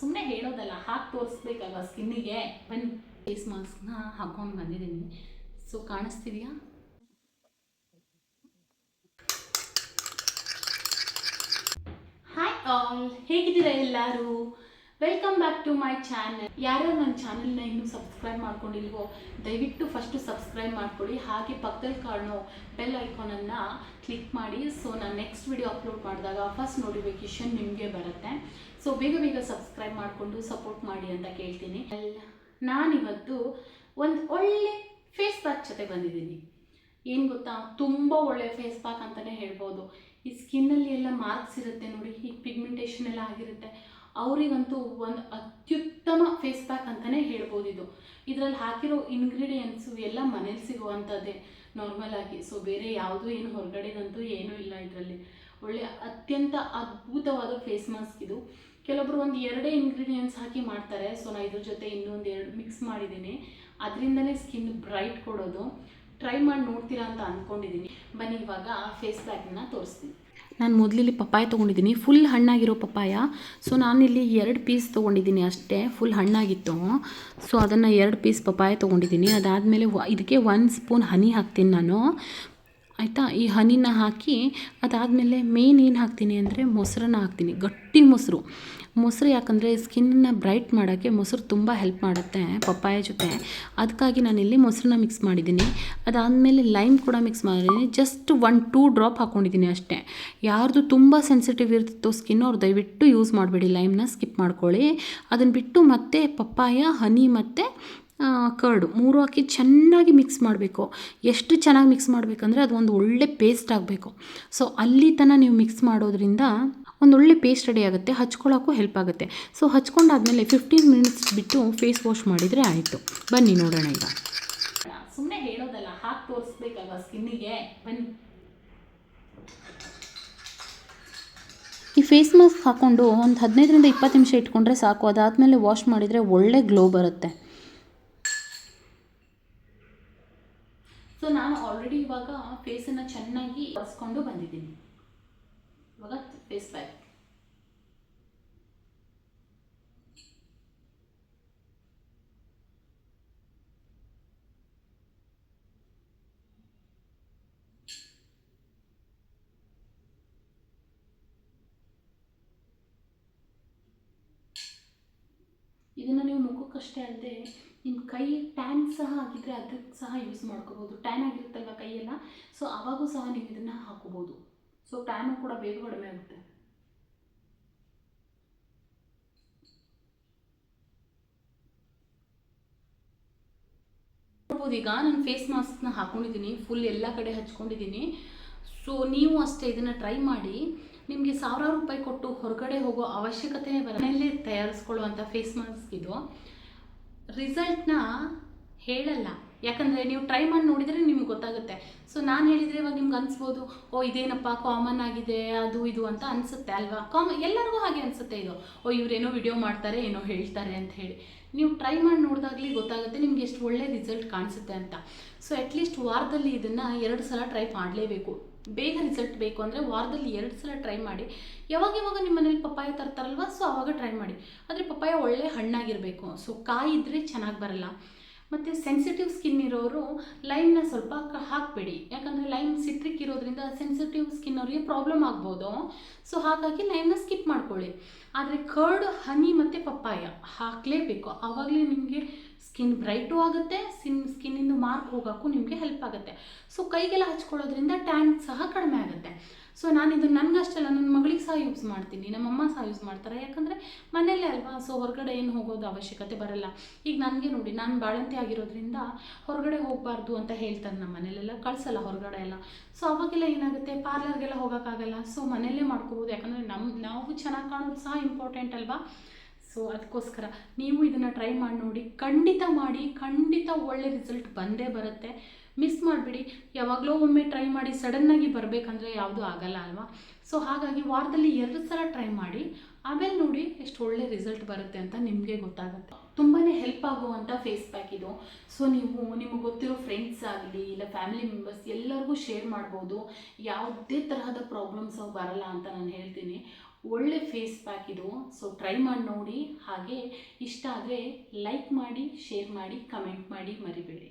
ಸುಮ್ಮನೆ ಹೇಳೋದಲ್ಲ, ಹಾಕಿ ತೋರಿಸ್ಬೇಕಲ್ವ ಸ್ಕಿನ್ನಿಗೆ. ಬನ್ನಿ, ಫೇಸ್ ಮಾಸ್ಕ್ನ ಹಾಕೊಂಡು ಬಂದಿದ್ದೀನಿ. ಸೊ ಕಾಣಿಸ್ತಿದೆಯಾ? ಹಾಯ್ ಆಲ್ ಹೇಗಿದ್ದೀರಾ ಎಲ್ಲರೂ? Welcome back to my channel ಯಾರ್ಯಾರು ನನ್ನ ಚಾನಲ್ನ ಇನ್ನೂ ಸಬ್ಸ್ಕ್ರೈಬ್ ಮಾಡ್ಕೊಂಡಿಲ್ವೋ, ದಯವಿಟ್ಟು ಫಸ್ಟು ಸಬ್ಸ್ಕ್ರೈಬ್ ಮಾಡ್ಕೊಳ್ಳಿ. ಹಾಗೆ ಪಕ್ಕದಲ್ಲಿ ಕಾಣೋ ಬೆಲ್ ಐಕಾನನ್ನು ಕ್ಲಿಕ್ ಮಾಡಿ. ಸೊ ನಾನು ನೆಕ್ಸ್ಟ್ ವಿಡಿಯೋ ಅಪ್ಲೋಡ್ ಮಾಡಿದಾಗ ಫಸ್ಟ್ ನೋಟಿಫಿಕೇಶನ್ ನಿಮಗೆ ಬರುತ್ತೆ. ಸೊ ಬೇಗ ಬೇಗ ಸಬ್ಸ್ಕ್ರೈಬ್ ಮಾಡಿಕೊಂಡು ಸಪೋರ್ಟ್ ಮಾಡಿ ಅಂತ ಕೇಳ್ತೀನಿ. ನಾನಿವತ್ತು ಒಂದು ಒಳ್ಳೆ ಫೇಸ್ ಪ್ಯಾಕ್ ಜೊತೆ ಬಂದಿದ್ದೀನಿ. ಏನು ಗೊತ್ತಾ? ತುಂಬ ಒಳ್ಳೆ ಫೇಸ್ ಪ್ಯಾಕ್ ಅಂತಲೇ ಹೇಳ್ಬೋದು. ಈ ಸ್ಕಿನ್ನಲ್ಲಿ ಎಲ್ಲ ಮಾರ್ಕ್ಸ್ ಇರುತ್ತೆ ನೋಡಿ, ಈ ಪಿಗ್ಮೆಂಟೇಷನ್ ಎಲ್ಲ ಆಗಿರುತ್ತೆ. ಅವರಿಗಂತೂ ಒಂದು ಅತ್ಯುತ್ತಮ ಫೇಸ್ ಪ್ಯಾಕ್ ಅಂತಲೇ ಹೇಳ್ಬೋದು ಇದು. ಇದರಲ್ಲಿ ಹಾಕಿರೋ ಇಂಗ್ರೀಡಿಯೆಂಟ್ಸು ಎಲ್ಲ ಮನೇಲಿ ಸಿಗುವಂಥದ್ದೇ ನಾರ್ಮಲ್ ಆಗಿ. ಸೊ ಬೇರೆ ಯಾವುದೂ ಏನು ಹೊರಗಡೆದಂತೂ ಏನೂ ಇಲ್ಲ ಇದರಲ್ಲಿ. ಒಳ್ಳೆ ಅತ್ಯಂತ ಅದ್ಭುತವಾದ ಫೇಸ್ ಮಾಸ್ಕ್ ಇದು. ಕೆಲವೊಬ್ರು ಒಂದು ಎರಡೇ ಇಂಗ್ರೀಡಿಯೆಂಟ್ಸ್ ಹಾಕಿ ಮಾಡ್ತಾರೆ. ಸೊ ನಾನು ಇದ್ರ ಜೊತೆ ಇನ್ನೊಂದು ಎರಡು ಮಿಕ್ಸ್ ಮಾಡಿದ್ದೀನಿ. ಅದರಿಂದನೇ ಸ್ಕಿನ್ ಬ್ರೈಟ್ ಕೊಡೋದು. ಟ್ರೈ ಮಾಡಿ ನೋಡ್ತೀರಾ ಅಂತ ಅಂದ್ಕೊಂಡಿದ್ದೀನಿ ಬನ್ನಿ, ಇವಾಗ ಫೇಸ್ ಪ್ಯಾಕ್ನ ತೋರಿಸ್ತೀನಿ. ನಾನು ಮೊದಲಿಲ್ಲಿ ಪಪ್ಪಾಯ ತೊಗೊಂಡಿದ್ದೀನಿ ಫುಲ್ ಹಣ್ಣಾಗಿರೋ ಪಪ್ಪಾಯ. ಸೊ ನಾನಿಲ್ಲಿ ಎರಡು ಪೀಸ್ ತೊಗೊಂಡಿದ್ದೀನಿ ಅಷ್ಟೇ. ಫುಲ್ ಹಣ್ಣಾಗಿತ್ತು. ಸೊ ಅದನ್ನು ಎರಡು ಪೀಸ್ ಪಪ್ಪಾಯ ತೊಗೊಂಡಿದ್ದೀನಿ ಅದಾದಮೇಲೆ ಇದಕ್ಕೆ ಒಂದು ಸ್ಪೂನ್ ಹನಿ ಹಾಕ್ತೀನಿ ನಾನು. ಆಯಿತಾ? ಈ ಹನಿನ ಹಾಕಿ ಅದಾದಮೇಲೆ ಮೇನ್ ಏನು ಹಾಕ್ತೀನಿ ಅಂದರೆ ಮೊಸರನ್ನ ಹಾಕ್ತೀನಿ. ಗಟ್ಟಿ ಮೊಸರು. ಮೊಸರು ಯಾಕಂದರೆ ಸ್ಕಿನ್ನ ಬ್ರೈಟ್ ಮಾಡೋಕ್ಕೆ ಮೊಸರು ತುಂಬ ಹೆಲ್ಪ್ ಮಾಡುತ್ತೆ ಪಪ್ಪಾಯ ಜೊತೆ. ಅದಕ್ಕಾಗಿ ನಾನಿಲ್ಲಿ ಮೊಸರನ್ನ ಮಿಕ್ಸ್ ಮಾಡಿದ್ದೀನಿ. ಅದಾದಮೇಲೆ ಲೈಮ್ ಕೂಡ ಮಿಕ್ಸ್ ಮಾಡಿದ್ದೀನಿ. ಜಸ್ಟ್ ಒನ್ ಟೂ ಡ್ರಾಪ್ ಹಾಕ್ಕೊಂಡಿದ್ದೀನಿ ಅಷ್ಟೇ. ಯಾರ್ದು ತುಂಬ ಸೆನ್ಸಿಟಿವ್ ಇರ್ತಿತ್ತು ಸ್ಕಿನ್ ಅವ್ರು ದಯವಿಟ್ಟು ಯೂಸ್ ಮಾಡಬೇಡಿ ಲೈಮ್ನ ಸ್ಕಿಪ್ ಮಾಡ್ಕೊಳ್ಳಿ. ಅದನ್ನು ಬಿಟ್ಟು ಮತ್ತೆ ಪಪ್ಪಾಯ, ಹನಿ ಮತ್ತು ಕರ್ಡು ಮೂರು ಹಾಕಿ ಚೆನ್ನಾಗಿ ಮಿಕ್ಸ್ ಮಾಡಬೇಕು. ಎಷ್ಟು ಚೆನ್ನಾಗಿ ಮಿಕ್ಸ್ ಮಾಡಬೇಕಂದ್ರೆ ಅದು ಒಂದು ಒಳ್ಳೆ ಪೇಸ್ಟ್ ಆಗಬೇಕು. ಸೊ ಅಲ್ಲಿ ತನಕ ನೀವು ಮಿಕ್ಸ್ ಮಾಡೋದ್ರಿಂದ ಒಂದು ಒಳ್ಳೆ ಪೇಸ್ಟ್ ರೆಡಿ ಆಗುತ್ತೆ ಹಚ್ಕೊಳ್ಳೋಕ್ಕೂ ಹೆಲ್ಪ್ ಆಗುತ್ತೆ. ಸೊ ಹಚ್ಕೊಂಡಾದಮೇಲೆ ಫಿಫ್ಟೀನ್ ಮಿನಿಟ್ಸ್ ಬಿಟ್ಟು ಫೇಸ್ ವಾಶ್ ಮಾಡಿದರೆ ಆಯಿತು. ಬನ್ನಿ ನೋಡೋಣ ಈಗ. ಸುಮ್ಮನೆ ಹೇಳೋದಲ್ಲ, ಹಾಕಿ ತೋರಿಸ್ಬೇಕಲ್ವ ಸ್ಕಿನ್ನಿಗೆ ಬನ್ನಿ. ಈ ಫೇಸ್ ಮಾಸ್ಕ್ ಹಾಕ್ಕೊಂಡು ಒಂದು ಹದಿನೈದರಿಂದ ಇಪ್ಪತ್ತು ನಿಮಿಷ ಇಟ್ಕೊಂಡ್ರೆ ಸಾಕು. ಅದಾದಮೇಲೆ ವಾಶ್ ಮಾಡಿದರೆ ಒಳ್ಳೆ ಗ್ಲೋ ಬರುತ್ತೆ. ಸೊ ನಾನು ಆಲ್ರೆಡಿ ಇವಾಗ ಫೇಸನ್ನು ಚೆನ್ನಾಗಿ ಒರೆಸ್ಕೊಂಡು ಬಂದಿದ್ದೀನಿ. ಇವಾಗ ಫೇಸ್ ಪ್ಯಾಕ್ ಇದನ್ನು ನೀವು ಮುಖಕ್ಕಷ್ಟೇ ಅಲ್ಲದೆ ನಿಮ್ಮ ಕೈ ಟ್ಯಾನ್ ಸಹ ಆಗಿದ್ದರೆ ಅದಕ್ಕೆ ಸಹ ಯೂಸ್ ಮಾಡ್ಕೋಬೋದು. ಟ್ಯಾನ್ ಆಗಿರುತ್ತಲ್ವ ಕೈಯೆಲ್ಲ? ಸೊ ಅವಾಗೂ ಸಹ ನೀವು ಇದನ್ನು ಹಾಕೋಬೋದು. ಸೊ ಟ್ಯಾನು ಕೂಡ ಬೇಗ ಕಡಿಮೆ ಆಗುತ್ತೆ. ನೋಡ್ಬೋದು, ಈಗ ನಾನು ಫೇಸ್ ಮಾಸ್ಕ್ನ ಹಾಕೊಂಡಿದ್ದೀನಿ ಫುಲ್ ಎಲ್ಲ ಕಡೆ ಹಚ್ಕೊಂಡಿದ್ದೀನಿ ಸೊ ನೀವು ಅಷ್ಟೇ ಇದನ್ನು ಟ್ರೈ ಮಾಡಿ. ನಿಮಗೆ ಸಾವಿರಾರು ರೂಪಾಯಿ ಕೊಟ್ಟು ಹೊರಗಡೆ ಹೋಗೋ ಅವಶ್ಯಕತೆ ಮನೆಯಲ್ಲೇ ತಯಾರಿಸ್ಕೊಳ್ಳುವಂಥ ಫೇಸ್ ಮಾಸ್ಕ್ ಇದು. ರಿಸಲ್ಟ್ನ ಹೇಳಲ್ಲ. ಯಾಕಂದರೆ ನೀವು ಟ್ರೈ ಮಾಡಿ ನೋಡಿದರೆ ನಿಮ್ಗೆ ಗೊತ್ತಾಗುತ್ತೆ. ಸೊ ನಾನು ಹೇಳಿದರೆ ಇವಾಗ ನಿಮ್ಗೆ ಅನಿಸ್ಬೋದು, ಓ, ಇದೇನಪ್ಪ ಕಾಮನ್ ಆಗಿದೆ, ಅದು ಇದು ಅಂತ ಅನಿಸುತ್ತೆ ಅಲ್ವಾ? ಕಾಮ ಎಲ್ಲರಿಗೂ ಹಾಗೆ ಅನಿಸುತ್ತೆ ಇದು. ಓ, ಇವರೇನೋ ವಿಡಿಯೋ ಮಾಡ್ತಾರೆ, ಏನೋ ಹೇಳ್ತಾರೆ ಅಂತ ಹೇಳಿ. ನೀವು ಟ್ರೈ ಮಾಡಿ ನೋಡಿದಾಗಲಿ ಗೊತ್ತಾಗುತ್ತೆ ನಿಮ್ಗೆ ಎಷ್ಟು ಒಳ್ಳೆ ರಿಸಲ್ಟ್ ಕಾಣಿಸುತ್ತೆ ಅಂತ. ಸೊ ಅಟ್ಲೀಸ್ಟ್ ವಾರದಲ್ಲಿ ಇದನ್ನು ಎರಡು ಸಲ ಟ್ರೈ ಮಾಡಲೇಬೇಕು. ಬೇಗ ರಿಸಲ್ಟ್ ಬೇಕು ಅಂದರೆ ವಾರದಲ್ಲಿ ಎರಡು ಸಲ ಟ್ರೈ ಮಾಡಿ. ಯಾವಾಗ ಯಾವಾಗ ನಿಮ್ಮ ಮನೇಲಿ ಪಪ್ಪಾಯ ತರ್ತಾರಲ್ವ ಸೊ ಆವಾಗ ಟ್ರೈ ಮಾಡಿ. ಆದರೆ ಪಪ್ಪಾಯ ಒಳ್ಳೆ ಹಣ್ಣಾಗಿರಬೇಕು ಸೊ ಕಾಯಿ ಇದ್ದರೆ ಚೆನ್ನಾಗಿ ಬರಲ್ಲ. ಮತ್ತು ಸೆನ್ಸಿಟಿವ್ ಸ್ಕಿನ್ ಇರೋರು ಲೈಮ್ನ ಸ್ವಲ್ಪ ಹಾಕಬೇಡಿ. ಯಾಕಂದರೆ ಲೈಮ್ ಸಿಟ್ರಿಕ್ ಇರೋದ್ರಿಂದ ಸೆನ್ಸಿಟಿವ್ ಸ್ಕಿನ್ ಅವರಿಗೆ ಪ್ರಾಬ್ಲಮ್ ಆಗ್ಬೋದು. ಸೊ ಹಾಗಾಗಿ ಲೈಮ್ನ ಸ್ಕಿಪ್ ಮಾಡ್ಕೊಳ್ಳಿ. ಆದರೆ ಕರ್ಡ್ ಹನಿ ಮತ್ತು ಪಪ್ಪಾಯ ಹಾಕಲೇಬೇಕು. ಆವಾಗಲೇ ನಿಮಗೆ ಸ್ಕಿನ್ ಬ್ರೈಟು ಆಗುತ್ತೆ, ಸ್ಕಿನ್, ಸ್ಕಿನ್ನಿಂದ ಮಾರ್ಕ್ ಹೋಗೋಕ್ಕೂ ನಿಮಗೆ ಹೆಲ್ಪ್ ಆಗುತ್ತೆ. ಸೊ ಕೈಗೆಲ್ಲ ಹಚ್ಕೊಳ್ಳೋದ್ರಿಂದ ಟ್ಯಾನ್ ಸಹ ಕಡಿಮೆ ಆಗುತ್ತೆ. ಸೊ ನಾನು ಇದು ನನಗಷ್ಟೆಲ್ಲ ನನ್ನ ಮಗಳಿಗೆ ಸಹ ಯೂಸ್ ಮಾಡ್ತೀನಿ. ನಮ್ಮಮ್ಮ ಸಹ ಯೂಸ್ ಮಾಡ್ತಾರೆ. ಯಾಕಂದರೆ ಮನೆಯಲ್ಲೇ ಅಲ್ವಾ? ಸೊ ಹೊರಗಡೆ ಏನು ಹೋಗೋದು ಅವಶ್ಯಕತೆ ಬರಲ್ಲ. ಈಗ ನನಗೆ ನೋಡಿ, ನಾನು ಬಾಳಂತಿ ಆಗಿರೋದ್ರಿಂದ ಹೊರಗಡೆ ಹೋಗಬಾರ್ದು ಅಂತ ಹೇಳ್ತಾರೆ ನಮ್ಮ ಮನೇಲೆಲ್ಲ ಕಳಿಸಲ್ಲ ಹೊರಗಡೆ ಎಲ್ಲ. ಸೊ ಅವಾಗೆಲ್ಲ ಏನಾಗುತ್ತೆ? ಪಾರ್ಲರ್ಗೆಲ್ಲ ಹೋಗೋಕ್ಕಾಗಲ್ಲ. ಸೊ ಮನೆಯಲ್ಲೇ ಮಾಡ್ಕೋಬೋದು. ಯಾಕಂದರೆ ನಮ್ಮ ನಾವು ಚೆನ್ನಾಗಿ ಕಾಣೋದು ಸಹ ಇಂಪಾರ್ಟೆಂಟ್ ಅಲ್ವಾ? ಸೊ ಅದಕ್ಕೋಸ್ಕರ ನೀವು ಇದನ್ನು ಟ್ರೈ ಮಾಡಿ ನೋಡಿ, ಖಂಡಿತ ಮಾಡಿ, ಖಂಡಿತ ಒಳ್ಳೆ ರಿಸಲ್ಟ್ ಬಂದೇ ಬರುತ್ತೆ. ಮಿಸ್ ಮಾಡಿಬಿಡಿ. ಯಾವಾಗಲೋ ಒಮ್ಮೆ ಟ್ರೈ ಮಾಡಿ ಸಡನ್ನಾಗಿ ಬರಬೇಕಂದ್ರೆ ಯಾವುದೂ ಆಗಲ್ಲ ಅಲ್ವಾ? ಸೊ ಹಾಗಾಗಿ ವಾರದಲ್ಲಿ ಎರಡು ಸಲ ಟ್ರೈ ಮಾಡಿ, ಆಮೇಲೆ ನೋಡಿ ಎಷ್ಟು ಒಳ್ಳೆ ರಿಸಲ್ಟ್ ಬರುತ್ತೆ ಅಂತ ನಿಮಗೆ ಗೊತ್ತಾಗುತ್ತೆ. ಹೆಲ್ಪ್ ಆಗುವಂಥ ಫೇಸ್ ಪ್ಯಾಕ್ ಇದು. ಸೊ ನೀವು ನಿಮಗೆ ಗೊತ್ತಿರೋ ಫ್ರೆಂಡ್ಸ್ ಆಗಲಿ, ಇಲ್ಲ ಫ್ಯಾಮಿಲಿ ಮೆಂಬರ್ಸ್ ಎಲ್ಲರಿಗೂ ಶೇರ್ ಮಾಡ್ಬೋದು. ಯಾವುದೇ ತರಹದ ಪ್ರಾಬ್ಲಮ್ಸ್ ಅವು ಬರಲ್ಲ ಅಂತ ನಾನು ಹೇಳ್ತೀನಿ. ಒಳ್ಳೆ ಫೇಸ್ ಪ್ಯಾಕ್ ಇದು. ಸೊ ಟ್ರೈ ಮಾಡಿ ನೋಡಿ. ಹಾಗೆ ಇಷ್ಟ ಆದರೆ ಲೈಕ್ ಮಾಡಿ ಶೇರ್ ಮಾಡಿ ಕಮೆಂಟ್ ಮಾಡಿ ಮರಿಬೇಡಿ.